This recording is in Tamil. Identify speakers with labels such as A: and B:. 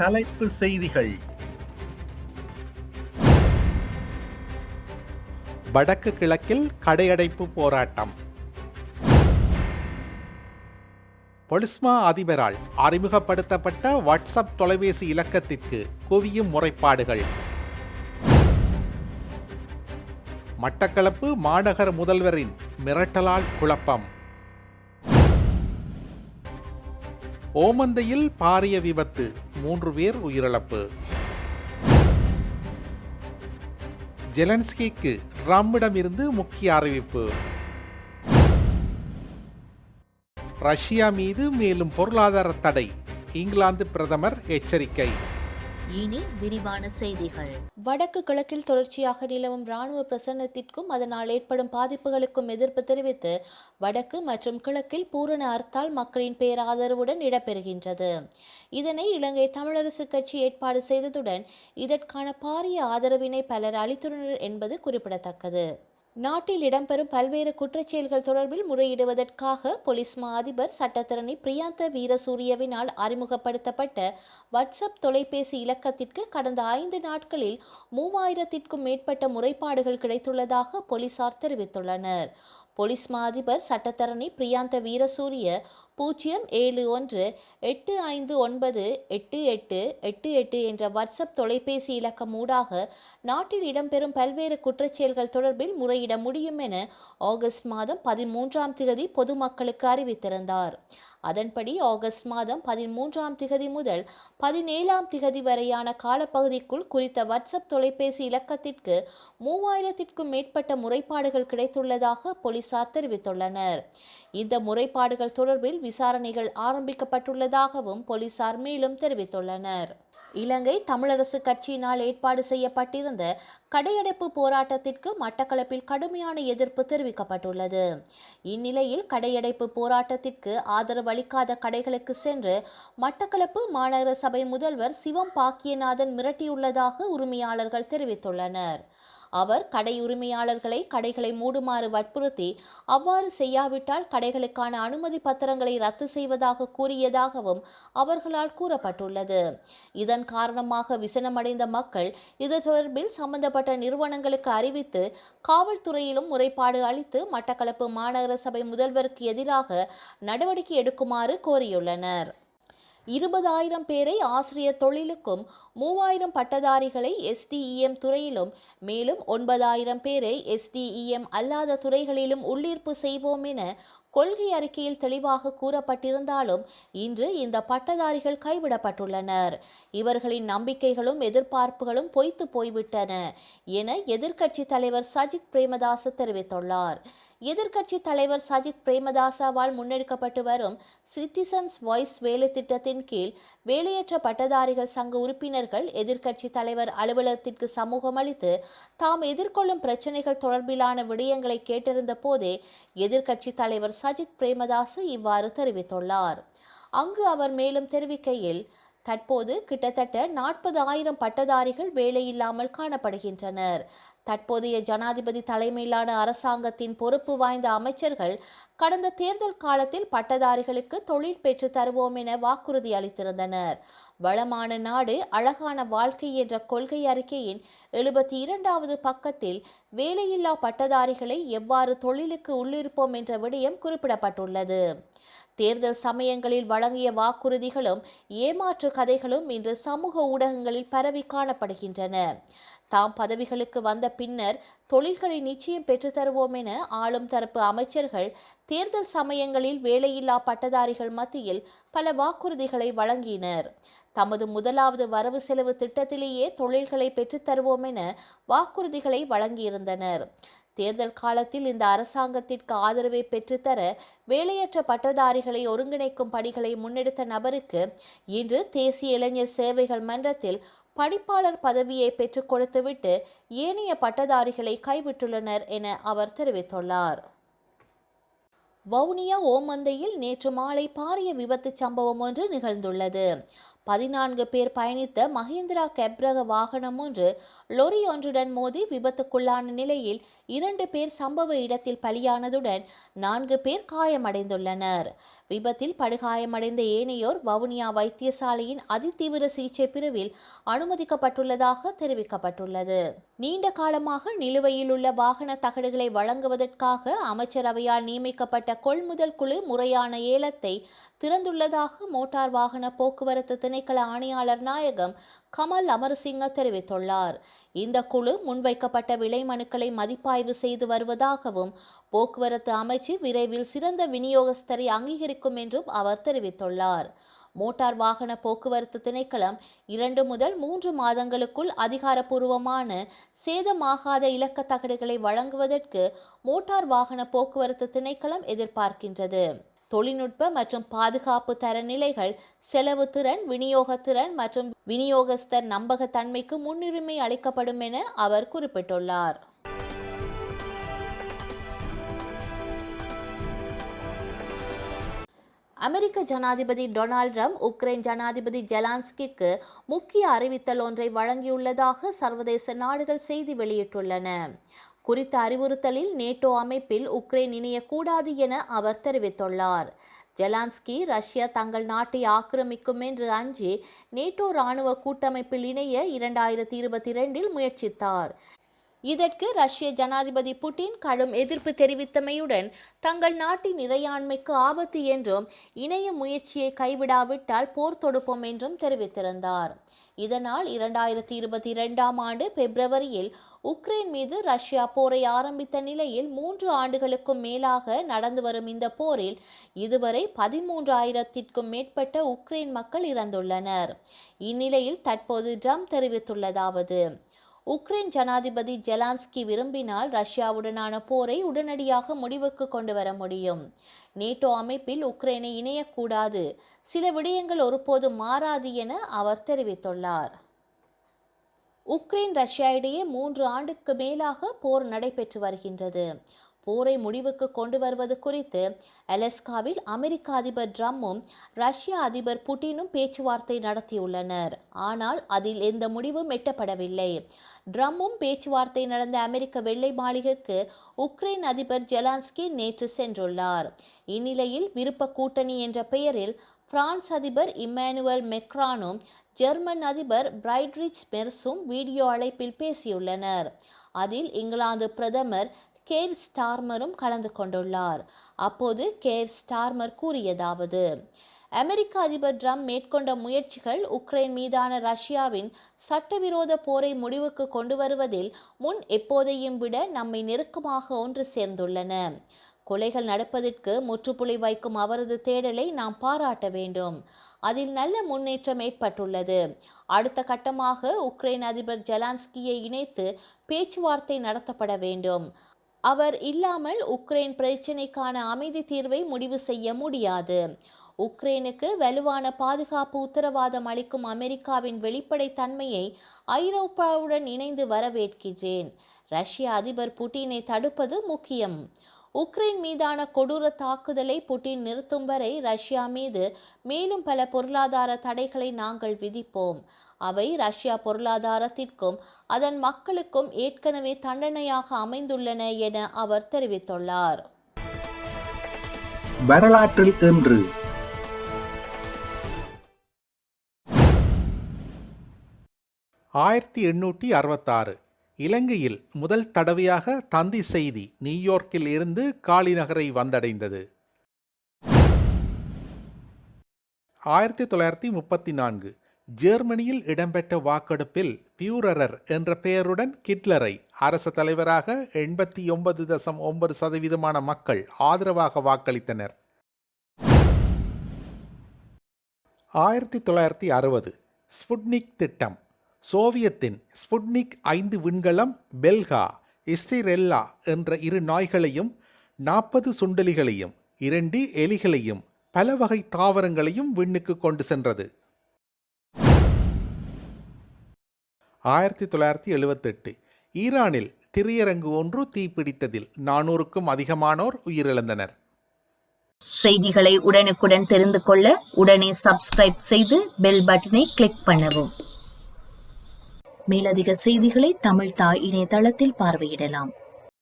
A: தலைப்பு செய்திகள்.
B: வடக்கு கிழக்கில் கடையடைப்பு போராட்டம். பொலிஸ்மா அதிபரால் அறிமுகப்படுத்தப்பட்ட வாட்ஸ்அப் தொலைபேசி இலக்கத்திற்கு குவியும் முறைப்பாடுகள். மட்டக்களப்பு மாநகர முதல்வரின் மிரட்டலால் குழப்பம். ஓமந்தையில் பாரிய விபத்து மூன்று பேர் உயிரிழப்பு. ஜெலன்ஸ்கிக்கு ட்ரம்மிடமிருந்து முக்கிய அறிவிப்பு. ரஷ்யா மீது மேலும் பொருளாதார தடை இங்கிலாந்து பிரதமர் எச்சரிக்கை.
C: இனி விரிவான செய்திகள்.
D: வடக்கு கிழக்கில் தொடர்ச்சியாக நிலவும் ராணுவ பிரசன்னத்திற்கும் அதனால் ஏற்படும் பாதிப்புகளுக்கும் எதிர்ப்பு தெரிவித்து வடக்கு மற்றும் கிழக்கில் பூரண அர்த்தால் மக்களின் பேராதரவுடன் இடம்பெறுகின்றது. இதனை இலங்கை தமிழரசு கட்சி ஏற்பாடு செய்ததுடன் இதற்கான பாரிய ஆதரவினை பலர் அளித்துள்ளனர் என்பது குறிப்பிடத்தக்கது. நாட்டில் இடம்பெறும் பல்வேறு குற்றச்செயல்கள் தொடர்பில் முறையிடுவதற்காக போலீஸ் மா அதிபர் சட்டத்தரணி பிரியாந்த வீரசூரியவினால் அறிமுகப்படுத்தப்பட்ட வாட்ஸ்அப் தொலைபேசி இலக்கத்திற்கு கடந்த ஐந்து நாட்களில் மூவாயிரத்திற்கும் மேற்பட்ட முறைப்பாடுகள் கிடைத்துள்ளதாக போலீசார் தெரிவித்துள்ளனர். போலீஸ் மா அதிபர் சட்டத்தரணி பிரியாந்த வீரசூரிய பூஜ்ஜியம் ஏழு ஒன்று எட்டு ஐந்து ஒன்பது எட்டு எட்டு எட்டு எட்டு என்ற வாட்ஸ்அப் தொலைபேசி இலக்கம் ஊடாக நாட்டில் இடம்பெறும் பல்வேறு குற்றச்செயல்கள் தொடர்பில் முறையிட முடியும் என ஆகஸ்ட் மாதம் பதிமூன்றாம் திகதி பொதுமக்களுக்கு அறிவித்திருந்தார். அதன்படி ஆகஸ்ட் மாதம் பதிமூன்றாம் திகதி முதல் பதினேழாம் திகதி வரையான காலப்பகுதிக்குள் குறித்த வாட்ஸ்அப் தொலைபேசி இலக்கத்திற்கு மூவாயிரத்திற்கும் மேற்பட்ட முறைப்பாடுகள் கிடைத்துள்ளதாக போலீசார் தெரிவித்துள்ளனர். இந்த முறைப்பாடுகள் தொடர்பில் விசாரணைகள் ஆரம்பிக்கப்பட்டுள்ளதாகவும் போலீசார் மேலும் தெரிவித்துள்ளனர். இலங்கை தமிழரசு கட்சியினால் ஏற்பாடு செய்யப்பட்டிருந்த கடையடைப்பு போராட்டத்திற்கு மட்டக்களப்பில் கடுமையான எதிர்ப்பு தெரிவிக்கப்பட்டுள்ளது. இந்நிலையில் கடையடைப்பு போராட்டத்திற்கு ஆதரவு அளிக்காத கடைகளுக்கு சென்று மட்டக்களப்பு மாநகர சபை முதல்வர் சிவம் பாக்கியநாதன் மிரட்டியுள்ளதாக உரிமையாளர்கள் தெரிவித்துள்ளனர். அவர் கடை உரிமையாளர்களை கடைகளை மூடுமாறு வற்புறுத்தி அவ்வாறு செய்யாவிட்டால் கடைகளுக்கான அனுமதி பத்திரங்களை ரத்து செய்வதாக கூறியதாகவும் அவர்களால் கூறப்பட்டுள்ளது. இதன் காரணமாக விசனமடைந்த மக்கள் இது தொடர்பில் சம்பந்தப்பட்ட நிறுவனங்களுக்கு அறிவித்து காவல்துறையிலும் முறைப்பாடு அளித்து மட்டக்களப்பு மாநகர சபை முதல்வருக்கு எதிராக நடவடிக்கை எடுக்குமாறு கோரியுள்ளனர். இருபதாயிரம் பேரை ஆசிரியர் தொழிலுக்கும் மூவாயிரம் பட்டதாரிகளை எஸ்டிஇஎம் துறையிலும் மேலும் ஒன்பதாயிரம் பேரை எஸ்டிஇஎம் அல்லாத துறைகளிலும் உள்ளீர்ப்பு செய்வோம் என கொள்கை அறிக்கையில் தெளிவாக கூறப்பட்டிருந்தாலும் இன்று இந்த பட்டதாரிகள் கைவிடப்பட்டுள்ளனர். இவர்களின் நம்பிக்கைகளும் எதிர்பார்ப்புகளும் பொய்த்து போய்விட்டன என எதிர்க்கட்சி தலைவர் சஜித் பிரேமதாச தெரிவித்துள்ளார். எதிர்க்கட்சி தலைவர் சஜித் பிரேமதாசாவால் முன்னெடுக்கப்பட்டு வரும் சிட்டிசன்ஸ் வாய்ஸ் வேலை திட்டத்தின் கீழ் வேலையற்ற பட்டதாரிகள் சங்க உறுப்பினர்கள் எதிர்க்கட்சி தலைவர் அலுவலகத்திற்கு சமூகம் அளித்து தாம் எதிர்கொள்ளும் பிரச்சனைகள் தொடர்பிலான விடயங்களை கேட்டிருந்த போதே எதிர்க்கட்சி தலைவர் சஜித் பிரேமதாச இவ்வாறு தெரிவித்துள்ளார். அங்கு அவர் மேலும் தெரிவிக்கையில் தற்போது கிட்டத்தட்ட நாற்பது ஆயிரம் பட்டதாரிகள் வேலையில்லாமல் காணப்படுகின்றனர். தற்போதைய ஜனாதிபதி தலைமையிலான அரசாங்கத்தின் பொறுப்பு வாய்ந்த அமைச்சர்கள் கடந்த தேர்தல் காலத்தில் பட்டதாரிகளுக்கு தொழில் பெற்று தருவோம் என வாக்குறுதி அளித்திருந்தனர். வளமான நாடு அழகான வாழ்க்கை என்ற கொள்கை அறிக்கையின் எழுபத்தி இரண்டாவது பக்கத்தில் வேலையில்லா பட்டதாரிகளை எவ்வாறு தொழிலுக்கு உள்ளிருப்போம் என்ற விடயம் குறிப்பிடப்பட்டுள்ளது. தேர்தல் சமயங்களில் வழங்கிய வாக்குறுதிகளும் ஏமாற்று கதைகளும் இன்று சமூக ஊடகங்களில் பரவி காணப்படுகின்றன. தாம் பதவிகளுக்கு வந்த பின்னர் தொழில்களை நிச்சயம் பெற்றுத்தருவோம் என ஆளும் தரப்பு அமைச்சர்கள் தேர்தல் சமயங்களில் வேலையில்லா பட்டதாரிகள் மத்தியில் பல வாக்குறுதிகளை வழங்கினர். தமது முதலாவது வரவு செலவு திட்டத்திலேயே தொழில்களை பெற்றுத்தருவோம் என வாக்குறுதிகளை வழங்கியிருந்தனர். தேர்தல் காலத்தில் இந்த அரசாங்கத்திற்கு ஆதரவை பெற்றுத்தர வேலையற்ற பட்டதாரிகளை ஒருங்கிணைக்கும் பணிகளை முன்னெடுத்த நபருக்கு இன்று தேசிய இளைஞர் சேவைகள் மன்றத்தில் பணிப்பாளர் பதவியை பெற்றுக் கொடுத்துவிட்டு ஏனைய பட்டதாரிகளை கைவிட்டுள்ளனர் என அவர் தெரிவித்துள்ளார். வவுனியா ஓமந்தையில் நேற்று மாலை பாரிய விபத்து சம்பவம் ஒன்று நிகழ்ந்துள்ளது. பதினான்கு பேர் பயணித்த மஹிந்திரா கெப்ரக வாகனம் ஒன்று லொரி ஒன்றுடன் மோதி விபத்துக்குள்ளான நிலையில் இரண்டு பேர் சம்பவ இடத்தில் பலியானதுடன் நான்கு பேர் காயமடைந்துள்ளனர். விபத்தில் படுகாயமடைந்த ஏனையோர் வவுனியா வைத்தியசாலையின் அதிதீவிர சிகிச்சை பிரிவில் அனுமதிக்கப்பட்டுள்ளதாக தெரிவிக்கப்பட்டுள்ளது. நீண்ட காலமாக நிலுவையில் உள்ள வாகன தகடுகளை வழங்குவதற்காக அமைச்சரவையால் நியமிக்கப்பட்ட கொள்முதல் குழு முறையான ஏலத்தை திறந்துள்ளதாக மோட்டார் வாகன போக்குவரத்து திணைக்கள ஆணையாளர் நாயகம் கமல் அமரசிங்க தெரிவித்துள்ளார். இந்த குழு முன்வைக்கப்பட்ட விலை மனுக்களை மதிப்பாய்வு செய்து வருவதாகவும் போக்குவரத்து அமைச்சு விரைவில் சிறந்த விநியோகஸ்தரை அங்கீகரிக்கும் என்றும் அவர் தெரிவித்துள்ளார். மோட்டார் வாகன போக்குவரத்து திணைக்களம் இரண்டு முதல் மூன்று மாதங்களுக்குள் அதிகாரப்பூர்வமான சேதமாகாத இலக்க தகடுகளை வழங்குவதற்கு மோட்டார் வாகன போக்குவரத்து திணைக்களம் எதிர்பார்க்கின்றது. தொழில்நுட்ப மற்றும் பாதுகாப்பு தரநிலைகள் செலவு திறன் விநியோகத்திறன் மற்றும் விநியோகஸ்தர் நம்பகத்தன்மைக்கு முன்னுரிமை அளிக்கப்படும் என அவர் குறிப்பிட்டுள்ளார். அமெரிக்க ஜனாதிபதி டொனால்ட் ட்ரம்ப் உக்ரைன் ஜனாதிபதி ஜெலான்ஸ்கிக்கு முக்கிய அறிவித்தல் ஒன்றை வழங்கியுள்ளதாக சர்வதேச நாடுகள் செய்தி வெளியிட்டுள்ளன. குறித்த அறிவுறுத்தலில் நேட்டோ அமைப்பில் உக்ரைன் இணையக்கூடாது என அவர் தெரிவித்துள்ளார். ஜெலான்ஸ்கி ரஷ்யா தங்கள் நாட்டை ஆக்கிரமிக்கும் என்று அஞ்சி நேட்டோ ராணுவ கூட்டமைப்பில் இணைய இரண்டாயிரத்தி இருபத்தி இரண்டில் முயற்சித்தார். இதற்கு ரஷ்ய ஜனாதிபதி புட்டின் கடும் எதிர்ப்பு தெரிவித்தமையுடன் தங்கள் நாட்டின் இறையாண்மைக்கு ஆபத்து என்றும் இணைய முயற்சியை கைவிடாவிட்டால் போர் தொடுப்போம் என்றும் தெரிவித்திருந்தார். இதனால் இரண்டாயிரத்தி இருபத்தி இரண்டாம் ஆண்டு பிப்ரவரியில் உக்ரைன் மீது ரஷ்யா போரை ஆரம்பித்த நிலையில் மூன்று ஆண்டுகளுக்கும் மேலாக நடந்து வரும் இந்த போரில் இதுவரை பதிமூன்றாயிரத்திற்கும் மேற்பட்ட உக்ரைன் மக்கள் இறந்துள்ளனர். இந்நிலையில் தற்போது ட்ரம்ப் தெரிவித்துள்ளதாவது உக்ரைன் ஜனாதிபதி ஜெலான்ஸ்கி விரும்பினால் ரஷ்யாவுடனான போரை உடனடியாக முடிவுக்கு கொண்டு வர முடியும். நேட்டோ அமைப்பில் உக்ரைனை இணையக்கூடாது. சில விடயங்கள் ஒருபோதும் மாறாது என அவர் தெரிவித்துள்ளார். உக்ரைன் ரஷ்யா இடையே மூன்று ஆண்டுக்கு மேலாக போர் நடைபெற்று வருகின்றது. போரை முடிவுக்கு கொண்டு வருவது குறித்து அலஸ்காவில் அமெரிக்க அதிபர் ட்ரம்மும் ரஷ்ய அதிபர் புட்டினும் பேச்சுவார்த்தை நடத்தியுள்ளனர். ஆனால் அதில் எந்த முடிவும் எட்டப்படவில்லை. ட்ரம்மும் பேச்சுவார்த்தை நடந்த அமெரிக்க வெள்ளை மாளிகைக்கு உக்ரைன் அதிபர் ஜெலான்ஸ்கி நேற்று சென்றுள்ளார். இந்நிலையில் விருப்ப கூட்டணி என்ற பெயரில் பிரான்ஸ் அதிபர் இம்மானுவல் மெக்ரானும் ஜெர்மன் அதிபர் பிரைட்ரிச் மெர்ஸும் வீடியோ அழைப்பில் பேசியுள்ளனர். அதில் இங்கிலாந்து பிரதமர் கேர் ஸ்டார்மரும் கலந்து கொண்டுள்ளார். அப்போது கேர் ஸ்டார்மர் கூறியதாவது அமெரிக்க அதிபர் ட்ரம்ப் மேற்கொண்ட முயற்சிகள் உக்ரைன் மீதான ரஷ்யாவின் சட்டவிரோத போரை முடிவுக்கு கொண்டு வருவதில் முன் எப்போதையும் விட நம்மை நெருக்கமாக ஒன்று சேர்ந்துள்ளன. கொலைகள் நடப்பதற்கு முற்றுப்புள்ளி வைக்கும் அவரது தேடலை நாம் பாராட்ட வேண்டும். அதில் நல்ல முன்னேற்றம் ஏற்பட்டுள்ளது. அடுத்த கட்டமாக உக்ரைன் அதிபர் ஜெலான்ஸ்கியை இணைத்து பேச்சுவார்த்தை நடத்தப்பட வேண்டும். அவர் இல்லாமல் உக்ரைன் பிரச்சினைக்கான அமைதி தீர்வை முடிவு செய்ய முடியாது. உக்ரைனுக்கு வலுவான பாதுகாப்பு உத்தரவாதம் அளிக்கும் அமெரிக்காவின் வெளிப்படை தன்மையை ஐரோப்பாவுடன் இணைந்து வரவேற்கின்றேன். ரஷ்ய அதிபர் புட்டினை தடுப்பது முக்கியம். உக்ரைன் மீதான கொடூர தாக்குதலை புட்டின் நிறுத்தும் வரை ரஷ்யா மீது மேலும் பல பொருளாதார தடைகளை நாங்கள் விதிப்போம். அவை ரஷ்யா பொருளாதாரத்திற்கும் அதன் மக்களுக்கும் ஏற்கனவே தண்டனையாக அமைந்துள்ளன என அவர் தெரிவித்துள்ளார்.
A: வரலாற்றில் இன்று.
B: ஆயிரத்தி எண்ணூற்றி அறுபத்தாறு. இலங்கையில் முதல் தடவையாக தந்தி செய்தி நியூயார்க்கில் இருந்து காலிநகரை வந்தடைந்தது. ஆயிரத்தி தொள்ளாயிரத்தி முப்பத்தி நான்கு. ஜெர்மனியில் இடம்பெற்ற வாக்கெடுப்பில் பியூரரர் என்ற பெயருடன் கிட்லரை அரச தலைவராக எண்பத்தி ஒன்பது தசம் ஒன்பது சதவீதமான மக்கள் ஆதரவாக வாக்களித்தனர். ஆயிரத்தி தொள்ளாயிரத்தி அறுபது ஸ்புட்னிக் திட்டம். சோவியத்தின் ஸ்புட்னிக் ஐந்து விண்கலம் பெல்கா இஸ்திரெல்லா என்ற இரு நாய்களையும் நாற்பது சுண்டலிகளையும் இரண்டு எலிகளையும் பல வகை தாவரங்களையும் விண்ணுக்கு கொண்டு சென்றது. ஆயிரத்தி தொள்ளாயிரத்தி எழுபத்தெட்டு ஈரானில் திரையரங்கு ஒன்று தீப்பிடித்ததில் நானூறுக்கும் அதிகமானோர் உயிரிழந்தனர்.
C: செய்திகளை உடனுக்குடன் தெரிந்து கொள்ள உடனே சப்ஸ்கிரைப் செய்து பெல் பட்டனை கிளிக் பண்ணவும். மேலதிக செய்திகளை தமிழ் தாய் இணையதளத்தில் பார்வையிடலாம்.